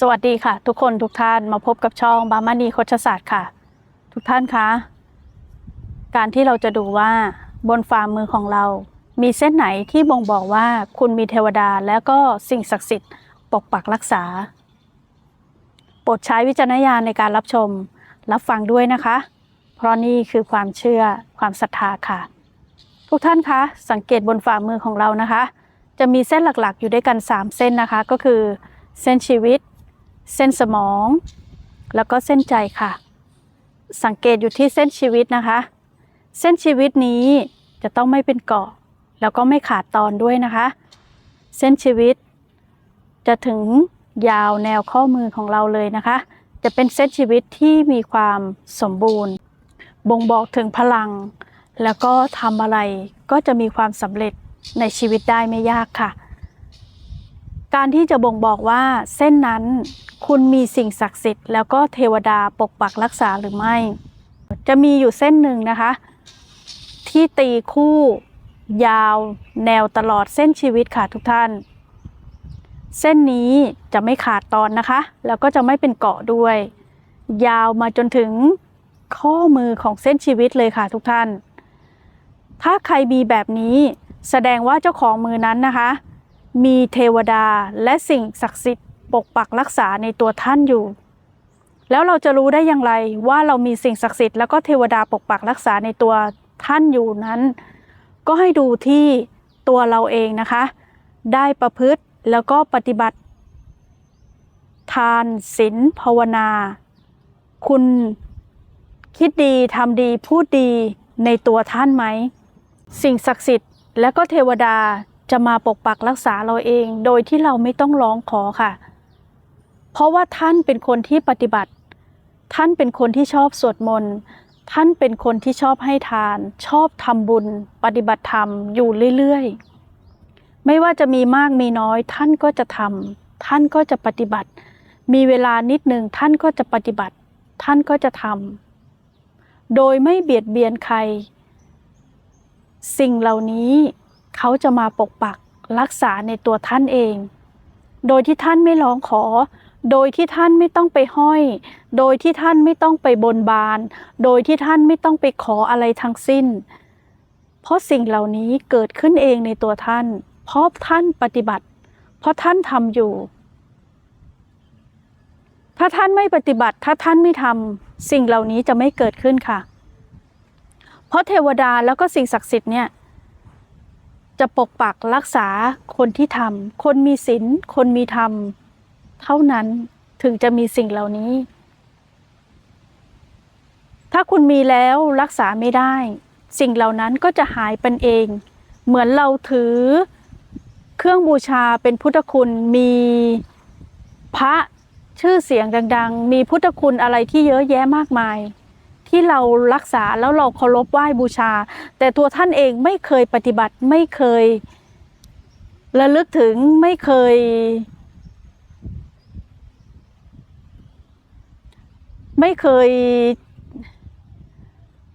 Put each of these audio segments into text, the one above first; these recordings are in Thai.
สวัสดีค่ะ ทุกคนทุกท่านมาพบกับช่องบามานีโคชศาสตร์ค่ะ ทุกท่านคะการที่เราจะดูว่าบนฝ่ามือของเรา มีเส้นไหนที่บ่งบอกว่าคุณมีเทวดาและก็สิ่งศักดิ์สิทธิ์ปกปักรักษาโปรดใช้วิจารณญาณในการรับชม รับฟังด้วยนะคะ เพราะนี่คือความเชื่อความศรัทธาค่ะ ทุกท่านคะสังเกตบนฝ่ามือของเรานะคะ จะมีเส้นหลักๆ อยู่ด้วยกัน 3 เส้นนะคะก็คือ เส้นชีวิต เส้นสมอง แล้วก็เส้นใจค่ะ สังเกตอยู่ที่เส้นชีวิตนะคะ เส้นชีวิตนี้จะต้องไม่เป็นเกาะ แล้วก็ไม่ขาดตอนด้วยนะคะ เส้นชีวิต จะถึงยาวแนวข้อมือของเราเลยนะคะ จะเป็นเส้นชีวิตที่มีความสมบูรณ์ บ่งบอกถึงพลัง แล้วก็ทำอะไรก็จะมีความสำเร็จในชีวิตได้ไม่ยากค่ะ การที่จะบ่งบอกว่าเส้นนั้นคุณมีสิ่งศักดิ์สิทธิ์แล้วก็เทวดาปกปักรักษาหรือไม่ จะมีอยู่เส้นหนึ่งนะคะ ที่ตีคู่ยาวแนวตลอดเส้นชีวิตค่ะทุกท่าน เส้นนี้จะไม่ขาดตอนนะคะ แล้วก็จะไม่เป็นเกาะด้วย ยาวมาจนถึงข้อมือของเส้นชีวิตเลยค่ะทุกท่าน ถ้าใครมีแบบนี้แสดงว่าเจ้าของมือนั้นนะคะ มีเทวดาและสิ่งศักดิ์สิทธิ์ปกปักรักษาในตัวท่านอยู่ แล้วเราจะรู้ได้อย่างไรว่าเรามีสิ่งศักดิ์สิทธิ์แล้วก็เทวดาปกปักรักษาในตัวท่านอยู่นั้น ก็ให้ดูที่ตัวเราเองนะคะ ได้ประพฤติแล้วก็ปฏิบัติ ทานศีลภาวนา คุณคิดดีทำดีพูดดีในตัวท่านไหม สิ่งศักดิ์สิทธิ์และก็เทวดา จะมาปกปักรักษาเราเอง โดยที่เราไม่ต้องร้องขอค่ะ เพราะว่าท่านเป็นคนที่ปฏิบัติ ท่านเป็นคนที่ชอบสวดมนต์ ท่านเป็นคนที่ชอบให้ทาน ชอบทำบุญ ปฏิบัติธรรมอยู่เรื่อยๆ ไม่ว่าจะมีมากมีน้อย ท่านก็จะทำท่านก็จะปฏิบัติ มีเวลานิดหนึ่งท่านก็จะปฏิบัติ ท่านก็จะทำโดยไม่เบียดเบียนใคร สิ่งเหล่านี้ เขาจะมาปกปักรักษาในตัวท่านเอง โดยที่ท่านไม่ร้องขอ โดยที่ท่านไม่ต้องไปห้อย โดยที่ท่านไม่ต้องไปบนบาน โดยที่ท่านไม่ต้องไปขออะไรทั้งสิ้น เพราะสิ่งเหล่านี้เกิดขึ้นเองในตัวท่าน เพราะท่านปฏิบัติ เพราะท่านทำอยู่ ถ้าท่านไม่ปฏิบัติ ถ้าท่านไม่ทำสิ่งเหล่านี้จะไม่เกิดขึ้นค่ะ เพราะเทวดาแล้วก็สิ่งศักดิ์สิทธิ์เนี่ย จะปกปักรักษาคนที่ทำคนมีศีลคนมีธรรม เท่านั้นถึงจะมีสิ่งเหล่านี้ ถ้าคุณมีแล้วรักษาไม่ได้ สิ่งเหล่านั้นก็จะหายเป็นเอง เหมือนเราถือเครื่องบูชาเป็นพุทธคุณมีพระชื่อเสียงดัง ๆ มีพุทธคุณอะไรที่เยอะแยะมากมาย ที่เรารักษาแล้วเราเคารพไหว้บูชา แต่ตัวท่านเองไม่เคยปฏิบัติไม่เคยระลึกถึงไม่เคย ไม่เคย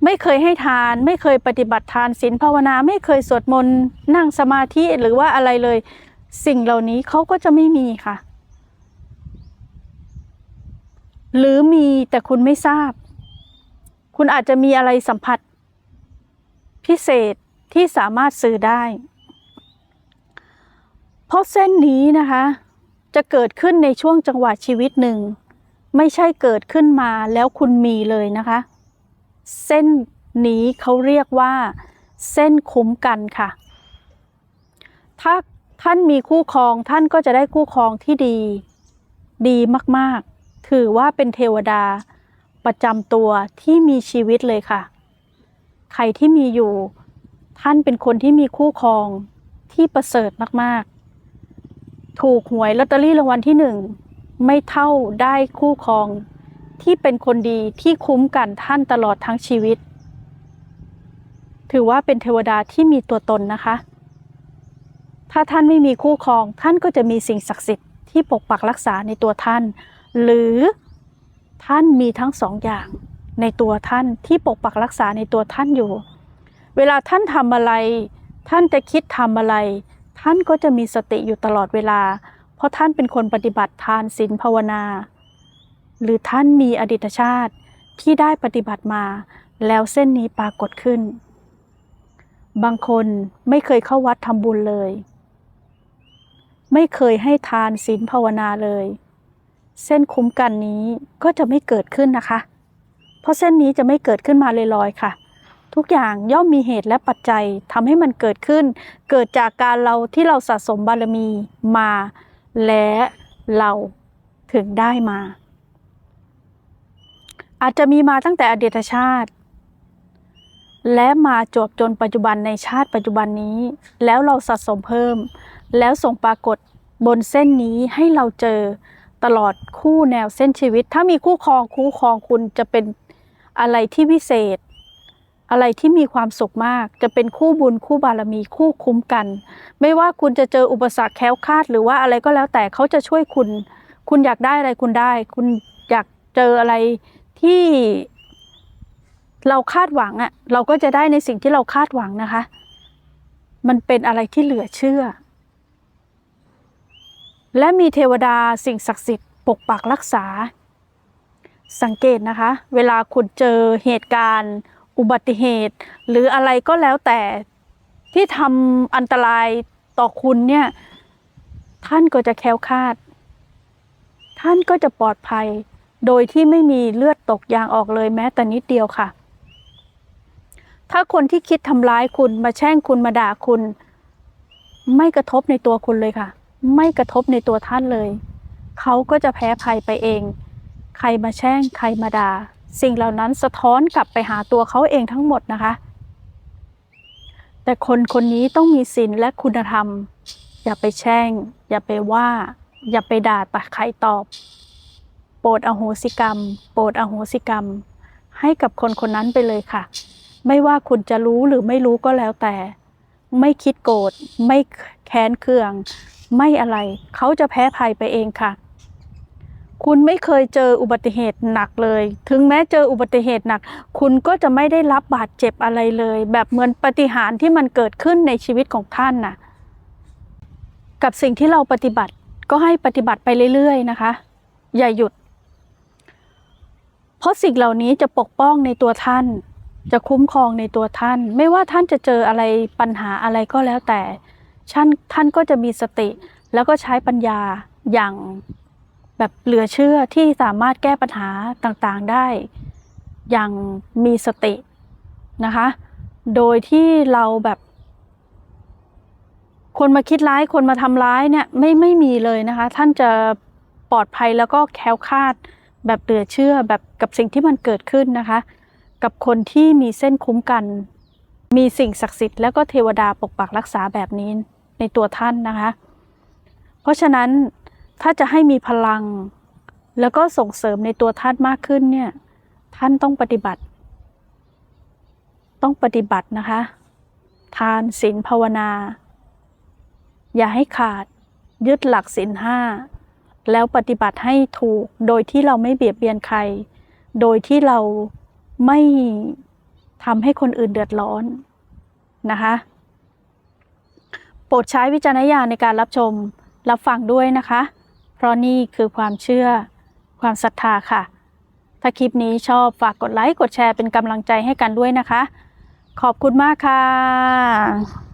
ไม่เคยให้ทาน ไม่เคยปฏิบัติทานศีลภาวนา ไม่เคยสวดมนต์นั่งสมาธิหรือว่าอะไรเลย สิ่งเหล่านี้เขาก็จะไม่มีค่ะ หรือมีแต่คุณไม่ทราบ คุณอาจจะมีอะไรสัมผัส พิเศษที่สามารถสื่อได้ เพราะเส้นนี้นะคะ จะเกิดขึ้นในช่วงจังหวะชีวิตหนึ่ง ไม่ใช่เกิดขึ้นมาแล้วคุณมีเลยนะคะ เส้นนี้เขาเรียกว่า เส้นคุ้มกันค่ะ ถ้าท่านมีคู่ครองท่านก็จะได้คู่ครองที่ดี ดีมากๆ ถือว่าเป็นเทวดา ประจำตัวที่มีชีวิตเลยค่ะ ใครที่มีอยู่ ท่านเป็นคนที่มีคู่ครองที่ประเสริฐมากๆ ถูกหวยลอตเตอรี่รางวัลที่หนึ่งไม่เท่าได้คู่ครอง ที่เป็นคนดีที่คุ้มกันท่านตลอดทั้งชีวิต ถือว่าเป็นเทวดาที่มีตัวตนนะคะ ถ้าท่านไม่มีคู่ครอง ท่านก็จะมีสิ่งศักดิ์สิทธิ์ที่ปกปักรักษาในตัวท่าน หรือ ท่านมีทั้งสองอย่างในตัวท่านที่ปกปักรักษาในตัวท่านอยู่ เวลาท่านทำอะไร ท่านจะคิดทำอะไร ท่านก็จะมีสติอยู่ตลอดเวลา เพราะท่านเป็นคนปฏิบัติทานศีลภาวนา หรือท่านมีอดีตชาติที่ได้ปฏิบัติมา แล้วเส้นนี้ปรากฏขึ้น บางคนไม่เคยเข้าวัดทำบุญเลย ไม่เคยให้ทานศีลภาวนาเลย เส้นคุ้มกันนี้ก็จะไม่เกิดขึ้นนะคะ เพราะเส้นนี้จะไม่เกิดขึ้นมาลอยๆค่ะ ทุกอย่างย่อมมีเหตุและปัจจัยทำให้มันเกิดขึ้น เกิดจากการเราที่เราสะสมบารมีมา และเราถึงได้มา อาจจะมีมาตั้งแต่อดีตชาติ และมาจวบจนปัจจุบันในชาติปัจจุบันนี้ แล้วเราสะสมเพิ่ม แล้วส่งปรากฏบนเส้นนี้ให้เราเจอ ตลอดคู่แนวเส้นชีวิต ถ้ามีคู่ครองคู่ครองคุณจะเป็นอะไรที่วิเศษ อะไรที่มีความสุขมาก จะเป็นคู่บุญคู่บารมีคู่คุ้มกัน ไม่ว่าคุณจะเจออุปสรรคแค้วคาดหรือว่าอะไรก็แล้วแต่เขาจะช่วยคุณ คุณอยากได้อะไรคุณได้ คุณอยากเจออะไรที่เราคาดหวังอะ่ะเราก็จะได้ในสิ่งที่เราคาดหวังนะคะ มันเป็นอะไรที่เหลือเชื่อ และมีเทวดาสิ่งศักดิ์สิทธิ์ปกปักรักษา สังเกตนะคะ เวลาคุณเจอเหตุการณ์ อุบัติเหตุ หรืออะไรก็แล้วแต่ที่ทำอันตรายต่อคุณเนี่ย ท่านก็จะแคล้วคลาด ท่านก็จะปลอดภัย โดยที่ไม่มีเลือดตกยางออกเลยแม้แต่นิดเดียวค่ะ ถ้าคนที่คิดทำร้ายคุณมาแช่งคุณมาด่าคุณ ไม่กระทบในตัวคุณเลยค่ะ ไม่กระทบในตัวท่านเลย เขาก็จะแพ้ภัยไปเอง ใครมาแช่งใครมาด่าสิ่งเหล่านั้นสะท้อนกลับไปหาตัวเขาเองทั้งหมดนะคะ แต่คนคนนี้ต้องมีศีลและคุณธรรม อย่าไปแช่ง อย่าไปว่า อย่าไปด่าตะใครตอบ โปรดอโหสิกรรม โปรดอโหสิกรรม ให้กับคนคนนั้นไปเลยค่ะ ไม่ว่าคุณจะรู้หรือไม่รู้ก็แล้วแต่ ไม่คิดโกรธ ไม่แค้นเคือง ไม่อะไร เขาจะแพ้ภัยไปเองค่ะ คุณไม่เคยเจออุบัติเหตุหนักเลย ถึงแม้เจออุบัติเหตุหนัก คุณก็จะไม่ได้รับบาดเจ็บอะไรเลย แบบเหมือนปฏิหารที่มันเกิดขึ้นในชีวิตของท่านน่ะ กับสิ่งที่เราปฏิบัติก็ให้ปฏิบัติไปเรื่อยๆนะคะ อย่าหยุด เพราะสิ่งเหล่านี้จะปกป้องในตัวท่าน จะคุ้มครองในตัวท่าน ไม่ว่าท่านจะเจออะไรปัญหาอะไรก็แล้วแต่ ท่านท่านก็จะมีสติ แล้วก็ใช้ปัญญาอย่างแบบเหลือเชื่อที่สามารถแก้ปัญหาต่างๆได้ อย่างมีสตินะคะ โดยที่เราแบบ คนมาคิดร้ายคนมาทำร้ายเนี่ยไม่ไม่มีเลยนะคะ ท่านจะปลอดภัยแล้วก็แคล้วคลาดแบบเหลือเชื่อแบบกับสิ่งที่มันเกิดขึ้นนะคะ กับคนที่มีเส้นคุ้มกัน มีสิ่งศักดิ์สิทธิ์แล้วก็เทวดาปกปักรักษาแบบนี้ ในตัวท่านนะคะ เพราะฉะนั้นถ้าจะให้มีพลัง แล้วก็ส่งเสริมในตัวท่านมากขึ้นเนี่ย ท่านต้องปฏิบัติ ต้องปฏิบัตินะคะ ทานศีลภาวนา อย่าให้ขาดยึดหลักศีลห้าแล้วปฏิบัติให้ถูกโดยที่เราไม่เบียดเบียนใคร โดยที่เราไม่ทำให้คนอื่นเดือดร้อนนะคะ โปรดใช้วิจารณญาณในการรับชม รับฟังด้วยนะคะ เพราะนี่คือความเชื่อ ความศรัทธาค่ะ ถ้าคลิปนี้ชอบฝากกดไลค์ กดแชร์เป็นกำลังใจให้กันด้วยนะคะ ขอบคุณมากค่ะ